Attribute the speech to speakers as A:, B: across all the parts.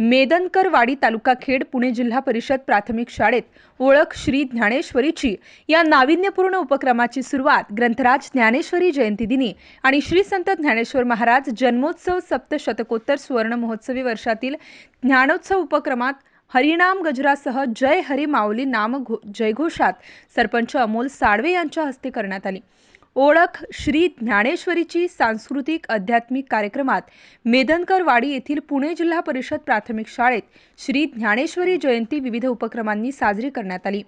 A: मेदनकरवाडी तालुका खेड पुणे जिल्हा परिषद प्राथमिक शाळेत ओळख श्री ज्ञानेश्वरीची या नाविन्यपूर्ण उपक्रमाची सुरुवात ग्रंथराज ज्ञानेश्वरी जयंती दिनी आणि श्री संत ज्ञानेश्वर महाराज जन्मोत्सव सप्तशतकोत्तर सुवर्ण महोत्सवी वर्षातील ज्ञानोत्सव उपक्रमात हरिनाम गजरासह जय हरी माऊली नाम घो जयघोषात सरपंच अमोल साळवे यांच्या हस्ते करण्यात आली. ओळख श्री ज्ञानेश्वरीची सांस्कृतिक आध्यात्मिक कार्यक्रमात मेदनकरवाडी येथील पुणे जिल्हा परिषद प्राथमिक शाळेत श्री ज्ञानेश्वरी जयंती विविध उपक्रमांनी साजरी करण्यात आली.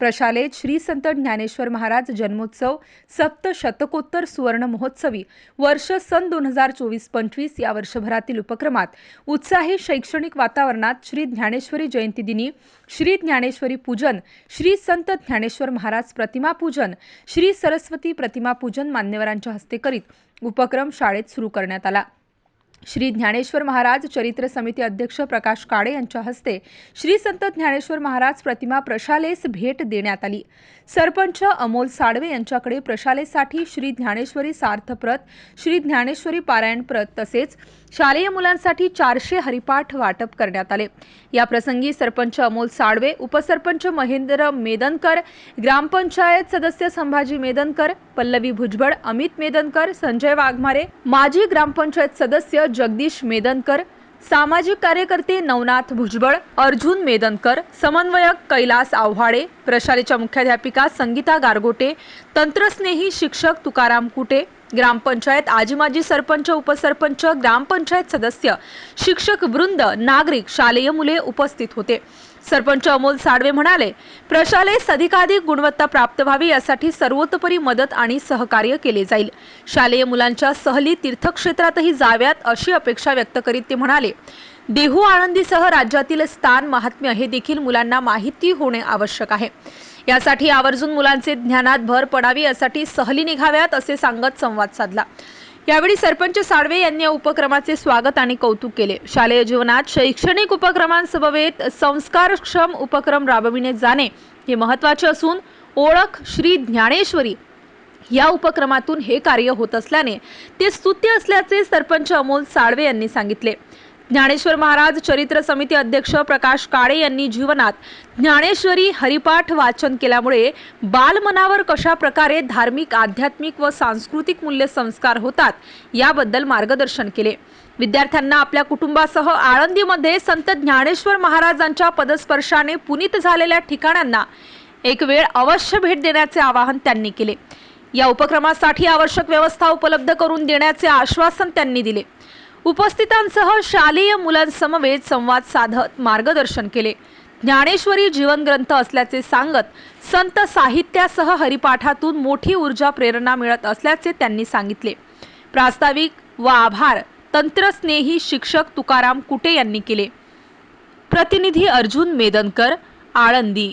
A: प्रशालेत श्री संत ज्ञानेश्वर महाराज जन्मोत्सव सप्तशतकोत्तर सुवर्ण महोत्सवी वर्ष सन दोन हजार चोवीस पंचवीस या वर्षभरातील उपक्रमात उत्साही शैक्षणिक वातावरणात श्री ज्ञानेश्वरी जयंती दिनी श्री ज्ञानेश्वरी पूजन श्री संत ज्ञानेश्वर महाराज प्रतिमा पूजन श्री सरस्वती प्रतिमा पूजन मान्यवरांच्या हस्ते करीत उपक्रम शाळेत सुरू करण्यात आला. श्री ज्ञानेश्वर महाराज चरित्र समिती अध्यक्ष प्रकाश काळे यांच्या हस्ते श्री संत ज्ञानेश्वर महाराज प्रतिमा प्रशालेस भेट देण्यात आली. सरपंच अमोल साडवे यांच्याकडे प्रशालेसाठी श्री ज्ञानेश्वरी सार्थप्रत श्री ज्ञानेश्वरी पारायणप्रत तसेच शालेय मुलांसाठी चारशे हरिपाठ वाटप करण्यात आले. या प्रसंगी सरपंच अमोल साडवे उपसरपंच महेंद्र मेदनकर ग्रामपंचायत सदस्य संभाजी मेदनकर पल्लवी भुजबळ अमित मेदनकर संजय वाघमारे माजी ग्रामपंचायत सदस्य जगदीश मेदनकर सामाजिक कार्यकर्ते नवनाथ भुजबळ अर्जुन मेदनकर समन्वयक कैलास आव्हाडे प्रशालेच्या मुख्याध्यापिका संगीता गारगोटे तंत्रस्नेही शिक्षक तुकाराम कुटे ग्रामपंचायत आजी माजी सरपंच उपसरपंच ग्रामपंचायत सदस्य शिक्षक वृंद नागरिक शालेय मुले उपस्थित होते. सरपंच अमोल साडवे म्हणाले प्रशालेस अधिकाधिक गुणवत्ता प्राप्त व्हावी यासाठी सर्वोतोपरी मदत आणि सहकार्य केले जाईल. शालेय मुलांच्या सहली तीर्थक्षेत्रातही जाव्यात अशी अपेक्षा व्यक्त करीत ते म्हणाले देहू आळंदीसह राज्यातील स्थान महात्म्य हे देखील मुलांना माहिती होणे आवश्यक आहे. यासाठी आवर्जून मुलांचे ज्ञानात भर पडावी यासाठी सहली निघाव्यात असे सांगत संवाद साधला. यावेळी सरपंच साळवे यांनी या उपक्रमाचे स्वागत आणि कौतुक केले. शालेय जीवनात शैक्षणिक उपक्रमांसमवेत संस्कारक्षम उपक्रम राबविणे जाणे हे महत्त्वाचे असून ओळख श्री ज्ञानेश्वरी या उपक्रमातून हे कार्य होत असल्याने ते स्तुत्य असल्याचे सरपंच अमोल साळवे यांनी सांगितले. ज्ञानेश्वर महाराज चरित्र समिती अध्यक्ष प्रकाश काळे यांनी जीवनात ज्ञानेश्वरी हरिपाठ वाचन केल्यामुळे बालमनावर कशा प्रकारे धार्मिक आध्यात्मिक व सांस्कृतिक मूल्य संस्कार होतात याबद्दल मार्गदर्शन केले. विद्यार्थ्यांना आपल्या कुटुंबासह आळंदीमध्ये संत ज्ञानेश्वर महाराजांच्या पदस्पर्शाने पुनीत झालेल्या ठिकाणांना एक वेळ अवश्य भेट देण्याचे आवाहन त्यांनी केले. या उपक्रमासाठी आवश्यक व्यवस्था उपलब्ध करून देण्याचे आश्वासन त्यांनी दिले. उपस्थितांसह शालेय मुलांसमवेत संवाद साधत मार्गदर्शन केले. ज्ञानेश्वरी जीवनग्रंथ असल्याचे सांगत संत साहित्यासह हरिपाठातून मोठी ऊर्जा प्रेरणा मिळत असल्याचे त्यांनी सांगितले. प्रास्ताविक व आभार तंत्रस्नेही शिक्षक तुकाराम कुटे यांनी केले. प्रतिनिधी अर्जुन मेदनकर आळंदी.